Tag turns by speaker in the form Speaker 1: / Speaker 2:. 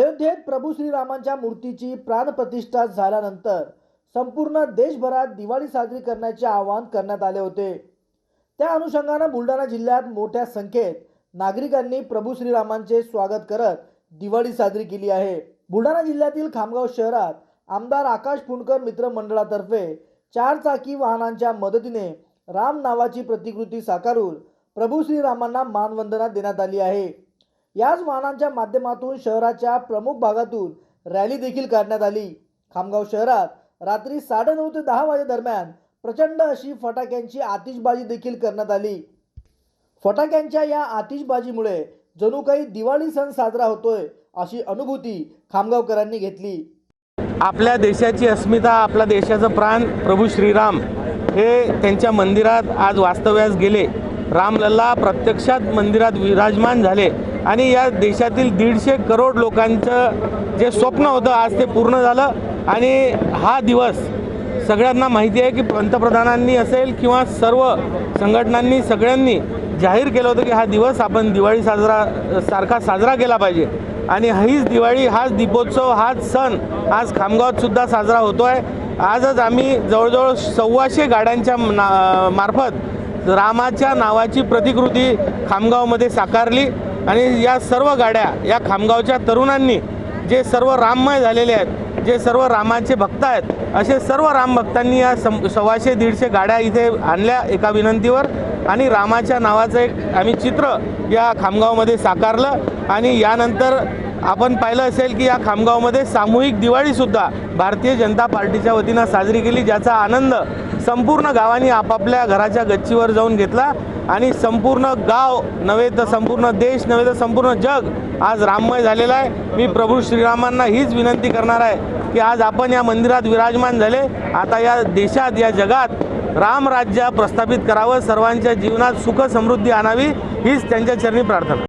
Speaker 1: अयोध्येत प्रभू श्रीरामांच्या मूर्तीची प्राणप्रतिष्ठा झाल्यानंतर संपूर्ण देशभरात दिवाळी साजरी करण्याचे आवाहन करण्यात आले होते. त्या अनुषंगानं बुलढाणा जिल्ह्यात मोठ्या संख्येत नागरिकांनी प्रभू श्रीरामांचे स्वागत करत दिवाळी साजरी केली आहे. बुलढाणा जिल्ह्यातील खामगाव शहरात आमदार आकाश पुणकर मित्र मंडळातर्फे चार चाकी वाहनांच्या मदतीने राम नावाची प्रतिकृती साकारून प्रभू श्रीरामांना मानवंदना देण्यात आली आहे. याच वाहनांच्या माध्यमातून शहराच्या प्रमुख भागातून रॅली देखील काढण्यात आली. खामगाव शहरात रात्री साडेनऊ ते दहा वाजेदरम्यान प्रचंड अशी फटाक्यांची आतिषबाजी देखील करण्यात आली. फटाक्यांच्या या आतिषबाजीमुळे जणू काही दिवाळी सण साजरा होतोय अशी अनुभूती खामगावकरांनी घेतली.
Speaker 2: आपल्या देशाची अस्मिता आपल्या देशाचं प्राण प्रभू श्रीराम हे त्यांच्या मंदिरात आज वास्तव्यास गेले. रामलल्ला प्रत्यक्षात मंदिरात विराजमान झाले. आणि या देशातील दीडशे करोड लोकांचं जे स्वप्न होतं आज ते पूर्ण झालं. आणि हा दिवस सगळ्यांना माहिती आहे की पंतप्रधानांनी असेल किंवा सर्व संघटनांनी सगळ्यांनी जाहीर केलं होतं की हा दिवस आपण दिवाळी साजरा सारखा साजरा केला पाहिजे. आणि हीच दिवाळी हाच दीपोत्सव हाच सण आज खामगावातसुद्धा साजरा होतो आहे आजच आम्ही जवळजवळ सव्वाशे गाड्यांच्या ना मार्फत रामाच्या नावाची प्रतिकृती खामगावमध्ये साकारली. आणि या सर्व गाड्या या खामगावच्या तरुणांनी जे सर्व राममय झालेले आहेत जे सर्व रामाचे भक्त आहेत असे सर्व रामभक्तांनी या सम सव्वाशे दीडशे गाड्या इथे आणल्या एका विनंतीवर आणि रामाच्या नावाचं एक आम्ही चित्र या खामगावमध्ये साकारलं आणि यानंतर आपण पाहिलं असेल की या खामगावमध्ये सामूहिक दिवाळीसुद्धा भारतीय जनता पार्टीच्या वतीनं साजरी केली ज्याचा आनंद संपूर्ण गावांनी आपापल्या घराच्या गच्चीवर जाऊन घेतला. आणि संपूर्ण गाव नव्हे तर संपूर्ण देश नव्हे तर संपूर्ण जग आज राममय झालेलं आहे. मी प्रभू श्रीरामांना हीच विनंती करणार आहे की आज आपण या मंदिरात विराजमान झाले. आता या देशात या जगात रामराज्य प्रस्थापित करावं. सर्वांच्या जीवनात सुख समृद्धी आणावी. हीच त्यांच्या चरणी प्रार्थना.